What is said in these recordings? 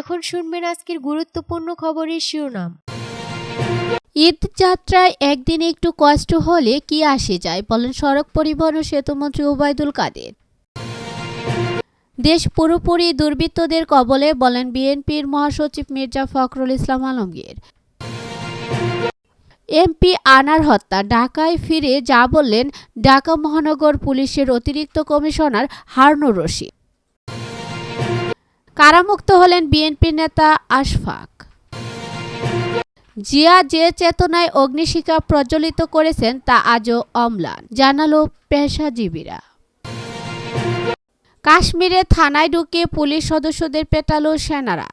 এখন শুনবেন আজকের গুরুত্বপূর্ণ খবরের শিরোনাম। ঈদ যাত্রায় একদিন একটু কষ্ট হলে কি আসে যায় বলেন সড়ক পরিবহন ও সেতুমন্ত্রী ওবায়দুল কাদের। দেশ পুরোপুরি দুর্বৃত্তদের কবলে বলেন বিএনপির মহাসচিব মির্জা ফখরুল ইসলাম আলমগীর। এমপি আনার হত্যা, ঢাকায় ফিরে যা বললেন ঢাকা মহানগর পুলিশের অতিরিক্ত কমিশনার হারনুর রশিদ। কারামুক্ত হলেন বিএনপি নেতা আশফাক। জিয়া যে চেতনায় অগ্নিশিখা প্রজ্বলিত করেছেন তা আজও অম্লান, জানালো পেশাজীবীরা। কাশ্মীরে থানায় ঢুকে পুলিশ সদস্যদের পেটালো সেনারা।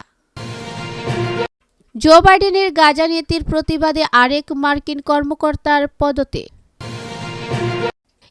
জো বাইডেনের গাজা নীতির প্রতিবাদে আরেক মার্কিন কর্মকর্তার পদতে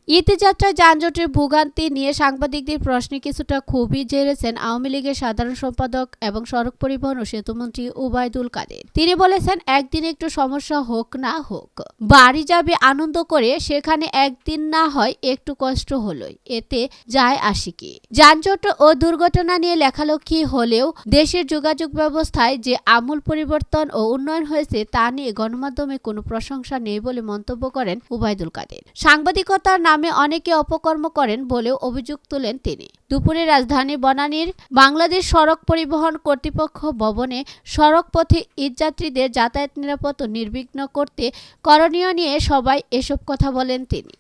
ঈদযাত্রায় যানজটের ভোগান্তি নিয়ে সাংবাদিকদের প্রশ্নে কিছুটা খুবই জেরেছেন আওয়ামী লীগের সাধারণ সম্পাদক এবং সড়ক পরিবহন ও সেতুমন্ত্রী উবায়দুল কাদের। তিনি বলেছেন, একদিন একটু সমস্যা হোক না হোক, বাড়ি যাবে আনন্দ করে, সেখানে একদিন না হয় একটু কষ্ট হলোই। এতে যায় আসি কি? যানজট ও দুর্ঘটনা নিয়ে লেখালেখি হলেও দেশের যোগাযোগ ব্যবস্থায় যে আমূল পরিবর্তন ও উন্নয়ন হয়েছে তা নিয়ে গণমাধ্যমে কোনো প্রশংসা নেই বলে মন্তব্য করেন উবায়দুল কাদের। সাংবাদিকতার নামে অনেকে অপকর্ম করেন বলেও অভিযোগ তোলেন তিনি। দুপুরে রাজধানী বনানীর বাংলাদেশ সড়ক পরিবহন কর্তৃপক্ষ ভবনে সড়ক পথে ঈদযাত্রীদের যাতায়াত নিরাপদ নির্বিঘ্ন করতে করণীয় নিয়ে সবাই এসব কথা বলেন তিনি।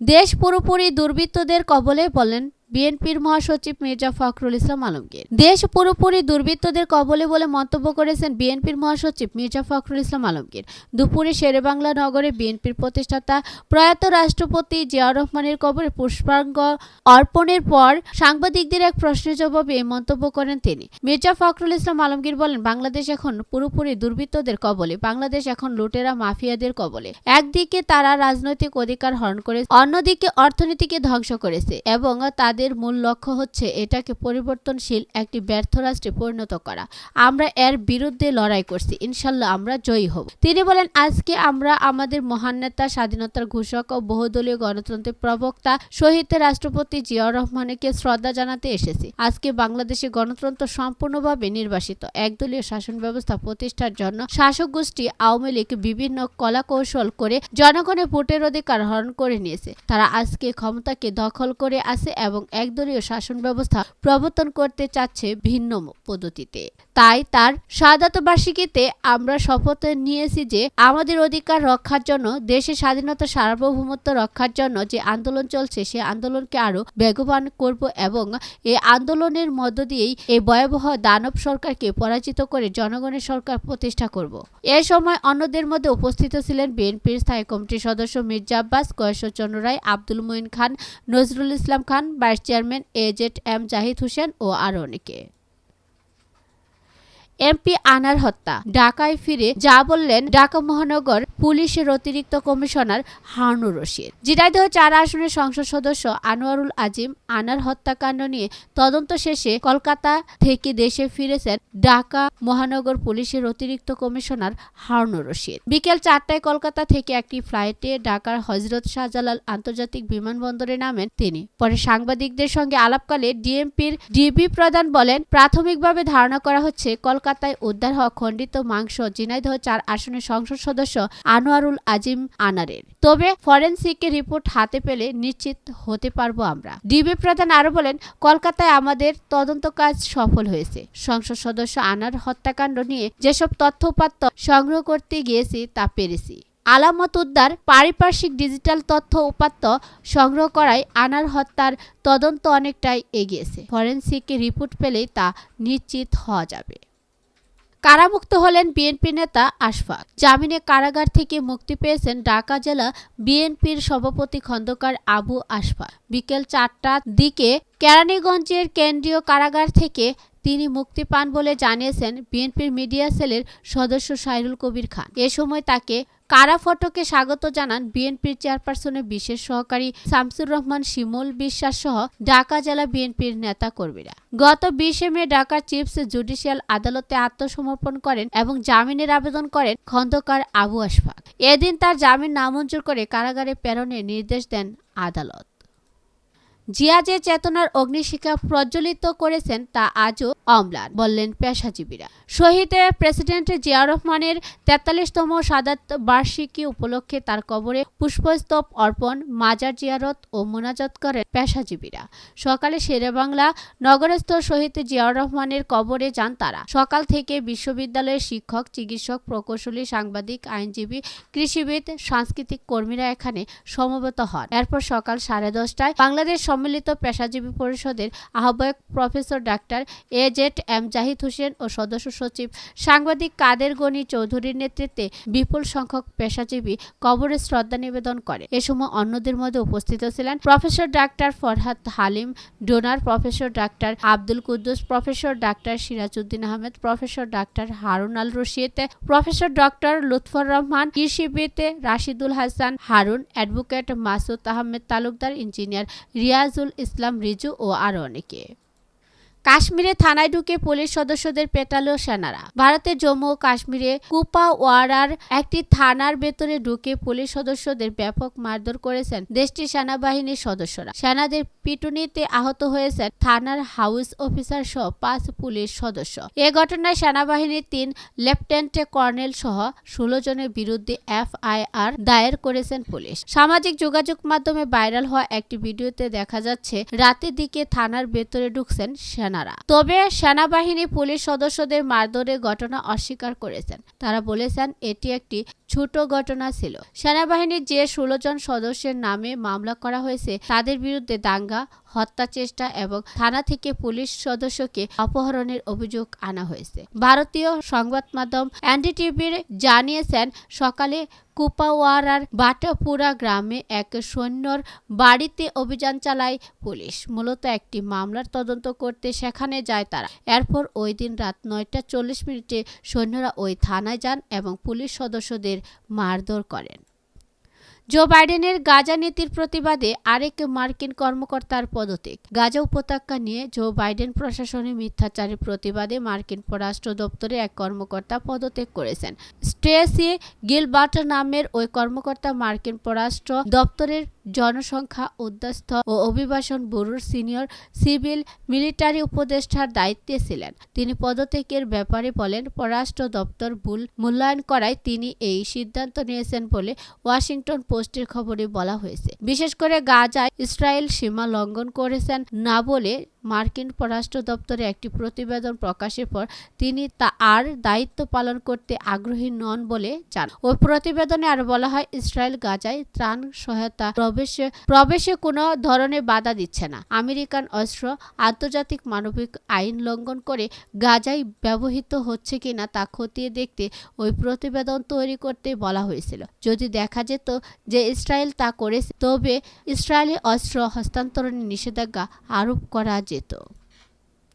দেশ পুরোপুরি দুর্বৃত্তদের কবলে বলেন বিএনপির মহাসচিব মির্জা ফখরুল ইসলাম আলমগীর। দেশ পুরোপুরি দুর্বৃত্তদের কবলে বলে মন্তব্য করেছেন বিএনপির মহাসচিব মির্জা ফখরুল ইসলাম আলমগীর। দুপুরে শেরেবাংলা নগরে বিএনপির প্রতিষ্ঠাতা প্রয়াত রাষ্ট্রপতি জিয়াউর রহমানের কবরে পুষ্পাঙ্গ অর্পণের পর সাংবাদিকদের এক প্রশ্নের জবাবে এই মন্তব্য করেন তিনি। মির্জা ফখরুল ইসলাম আলমগীর বলেন, বাংলাদেশ এখন পুরোপুরি দুর্বৃত্তদের কবলে, বাংলাদেশ এখন লুটেরা, মাফিয়াদের কবলে। একদিকে তারা রাজনৈতিক অধিকার হরণ করে অন্যদিকে অর্থনীতিকে ধ্বংস করেছে এবং তাদের মূল লক্ষ্য হচ্ছে এটাকে পরিবর্তনশীল একটি ব্যর্থ রাষ্ট্রে পরিণত করা। আমরা এর বিরুদ্ধে লড়াই করছি। ইনশাল্লাহ আমরা জয়ী হব। তিনি বলেন, আজকে আমরা আমাদের মহান নেতা, স্বাধীনতার ঘোষক ও বহুদলীয় গণতন্ত্রের প্রবক্তা শহীদ রাষ্ট্রপতি জিয়াউর রহমানকে শ্রদ্ধা জানাতে এসেছি। আজকে বাংলাদেশে গণতন্ত্র সম্পূর্ণভাবে নির্বাসিত। একদলীয় শাসন ব্যবস্থা প্রতিষ্ঠার জন্য শাসক গোষ্ঠী আওয়ামী লীগ বিভিন্ন কলা কৌশল করে জনগণের ভোটের অধিকার হরণ করে নিয়েছে। তারা আজকে ক্ষমতাকে দখল করে আছে এবং একদলীয় শাসন ব্যবস্থা প্রবর্তন করতে চাচ্ছে ভিন্ন পদ্ধতিতে। তাই তার সাদাত বার্ষিকীতে আমরা শপথ নিয়েছি যে আমাদের অধিকার রক্ষার জন্য, দেশের স্বাধীনতা সার্বভৌমত্ব রক্ষার জন্য যে আন্দোলন চলছে, সে আন্দোলনকে আরও বেগবান করব এবং এই আন্দোলনের মধ্য দিয়েই এই ভয়াবহ দানব সরকারকে পরাজিত করে জনগণের সরকার প্রতিষ্ঠা করব। এ সময় অন্যদের মধ্যে উপস্থিত ছিলেন বিএনপির স্থায়ী কমিটির সদস্য Mirza Abbas Gayeshwar Chandra Roy, Abdul Moyeen Khan, Nazrul Islam Khan, vice chairman A Z M Zahid Hossain ও আরও অনেকে। এমপি আনার হত্যা। ঢাকায় ফিরে যা বললেন ঢাকা মহানগর পুলিশের অতিরিক্ত কমিশনার হারুনুর রশিদ। ঝিনাইদহ চার আসনের সংসদ সদস্য আনোয়ারুল আজিম আনার হত্যাকাণ্ড নিয়ে তদন্ত শেষে কলকাতা থেকে দেশে ফিরেছেন ঢাকা মহানগর পুলিশের অতিরিক্ত কমিশনার হারুনুর রশিদ। বিকেল চারটায় কলকাতা থেকে একটি ফ্লাইটে ঢাকার হজরত শাহজালাল আন্তর্জাতিক বিমানবন্দরে নামেন তিনি। পরে সাংবাদিকদের সঙ্গে আলাপকালে ডিএমপির ডিবি প্রধান বলেন, প্রাথমিকভাবে ধারণা করা হচ্ছে কলকাতায় উদ্ধার হওয়া খণ্ডিত মাংস ঝিনাইদহ চার আসনের সংসদ সদস্য আনোয়ারুল আজিম আনারের। তবে ফরেনসিক রিপোর্ট হাতে পেলে নিশ্চিত হতে পারব আমরা। ডিবি প্রধান আরও বলেন, কলকাতায় আমাদের তদন্ত কাজ সফল হয়েছে। সংসদ সদস্য আনার হত্যাকাণ্ড নিয়ে যেসব তথ্য উপাত্ত সংগ্রহ করতে গিয়েছি, তা পেরেছি। আলামত উদ্ধার, পারিপার্শ্বিক ডিজিটাল তথ্য উপাত্ত সংগ্রহ করায় আনার হত্যার তদন্ত অনেকটাই এগিয়েছে। ফরেনসিক রিপোর্ট পেলেই তা নিশ্চিত হওয়া যাবে। কারামুক্ত হলেন বিএনপি নেতা আশফাক। জামিনে কারাগার থেকে মুক্তি পেয়েছেন ঢাকা জেলা বিএনপির সভাপতি খন্দকার আবু আশফাক। বিকেল চারটার দিকে কেরানীগঞ্জের কেন্দ্রীয় কারাগার থেকে তিনি মুক্তি পান বলে জানিয়েছেন বিএনপির মিডিয়া সেলের সদস্য সাইরুল কবির খান। এ সময় তাকে কারা ফটকে স্বাগত জানান বিএনপির চেয়ারপারসনের বিশেষ সহকারী শামসুর রহমান, শিমুল বিশ্বাস সহ ঢাকা জেলা বিএনপির নেতা কর্মীরা গত বিশে মে ঢাকার চিপস জুডিশিয়াল আদালতে আত্মসমর্পণ করেন এবং জামিনের আবেদন করেন খন্দকার আবু আশফাক। এদিন তার জামিন নামঞ্জুর করে কারাগারে প্রেরণের নির্দেশ দেন আদালত। জিয়া যে চেতনার অগ্নিশিখা প্রজ্বলিত করেছেন তা আজও অম্লান, বললেন পেশাজীবীরা। শহীদ প্রেসিডেন্ট জিয়া রহমানের তেতাল্লিশতম সাদাত বার্ষিকী উপলক্ষে তার কবরে পুষ্পস্তব অর্পণ, মাজার জিয়ারত ও মোনাজাত করেন পেশাজীবীরা। সকালে শেরেবাংলা নগরস্থ শহীদ জিয়া রহমানের কবরে যান তারা। সকাল থেকে বিশ্ববিদ্যালয়ের শিক্ষক, চিকিৎসক, প্রকৌশলী, সাংবাদিক, আইনজীবী, কৃষিবিদ, সাংস্কৃতিক কর্মীরা এখানে সমবেত হন। এরপর সকাল সাড়ে দশটায় বাংলাদেশ সম্মিলিত পেশাজীবী পরিষদের আহ্বায়ক professor doctor A Z M Zahid Hossain ও সদস্য সচিব সাংবাদিক কাদের গনি চৌধুরীর নেতৃত্বে বিপুল সংখ্যক পেশাজীবী কবরে শ্রদ্ধা নিবেদন করে। এ সময় অন্যদের মধ্যে উপস্থিত ছিলেন professor doctor Farhad Halim, donor professor doctor Abdul Quddus, professor doctor Sirajuddin Ahmed, professor doctor Harun Al Rashid, professor doctor Lutfur Rahman, কৃষিবিদ রাশিদুল হাসান, হারুন অ্যাডভোকেট মাসুদ আহমেদ তালুকদার, ইঞ্জিনিয়ার রিয়াজুল ইসলাম রিজু ও আরও অনেকে। কাশ্মীরে থানায় ঢুকে পুলিশ সদস্যদের পেটালো সেনারা। ভারতের জম্মু ও কাশ্মীরে কুপাওয়ারার একটি থানার ভেতরে ঢুকে পুলিশ সদস্যদের ব্যাপক মারধর করেছেন দেশটির সেনাবাহিনীর সদস্যরা। সেনাদের পিটুনিতে আহত হয়েছেন থানার হাউস অফিসার সহ পাঁচ পুলিশ সদস্য। এ ঘটনায় সেনাবাহিনীর তিন লেফটেন্যান্ট কর্নেল সহ ষোলো জনের বিরুদ্ধে এফআইআর দায়ের করেছেন পুলিশ। সামাজিক যোগাযোগ মাধ্যমে ভাইরাল হওয়া একটি ভিডিওতে দেখা যাচ্ছে, রাতের দিকে থানার ভেতরে ঢুকছেন সেনারা তবে সেনাবাহিনী পুলিশ সদস্যদের মারধরের ঘটনা অস্বীকার করেছেন। তারা বলেছেন এটি একটি ছোট ঘটনা ছিল। সেনাবাহিনীর যে ষোলো জন সদস্যের নামে মামলা করা হয়েছে, তাদের বিরুদ্ধে দাঙ্গা, হত্যা চেষ্টা এবং থানা থেকে পুলিশ সদস্যকে অপহরণের অভিযোগ আনা হয়েছে। ভারতীয় সংবাদ মাধ্যম এনডিটিভির জানিয়েছেন, সকালে কুপাওয়ারার বাটাপুরা গ্রামে এক সৈন্যর বাড়িতে অভিযান চালায় পুলিশ। মূলত একটি মামলার তদন্ত করতে সেখানে যায় তারা। এরপর ওই দিন রাত নয়টা চল্লিশ মিনিটে সৈন্যরা ওই থানায় যান এবং পুলিশ সদস্যদের মারধর করেন। জো বাইডেনের গাজা নীতির প্রতিবাদে আরেক মার্কিন কর্মকর্তার পদত্যাগ। গাজা উপত্যকা নিয়ে জো বাইডেন প্রশাসনের মিথ্যাচারের প্রতিবাদে মার্কিন পররাষ্ট্র দপ্তরে এক কর্মকর্তা পদত্যাগ করেছেন। স্টেসি গিলবার্ট নামের ওই কর্মকর্তা মার্কিন পররাষ্ট্র দপ্তরের জনসংখ্যা উদ্যাস্থ ও অভিবাসন ব্যুরোর সিনিয়র সিভিল মিলিটারি উপদেষ্টার দায়িত্বে ছিলেন। তিনি পদত্যাগের ব্যাপারে বলেন, পররাষ্ট্র দপ্তর ভুল মূল্যায়ন করায় তিনি এই সিদ্ধান্ত নিয়েছেন বলে ওয়াশিংটন পোস্টের খবরে বলা হয়েছে। বিশেষ করে গাজায় ইসরায়েল সীমা লঙ্ঘন করেছেন না বলে মার্কিন পররাষ্ট্র দপ্তরে একটি প্রতিবেদন প্রকাশের পর তিনি তা আর দায়িত্ব পালন করতে আগ্রহী নন বলে জান ওই প্রতিবেদনে আর বলা হয়, ইসরায়েল গাজায় ত্রাণ সহায়তা প্রবেশে প্রবেশে কোনো ধরনের বাধা দিচ্ছে না। আমেরিকান অস্ত্র, আন্তর্জাতিক মানবিক আইন লঙ্ঘন করে গাজায় ব্যবহৃত হচ্ছে কিনা তা খতিয়ে দেখতে ওই প্রতিবেদন তৈরি করতে বলা হয়েছিল। যদি দেখা যেত যে ইসরায়েল তা করেছে, তবে ইসরায়েলি অস্ত্র হস্তান্তরণের নিষেধাজ্ঞা আরোপ করা যেত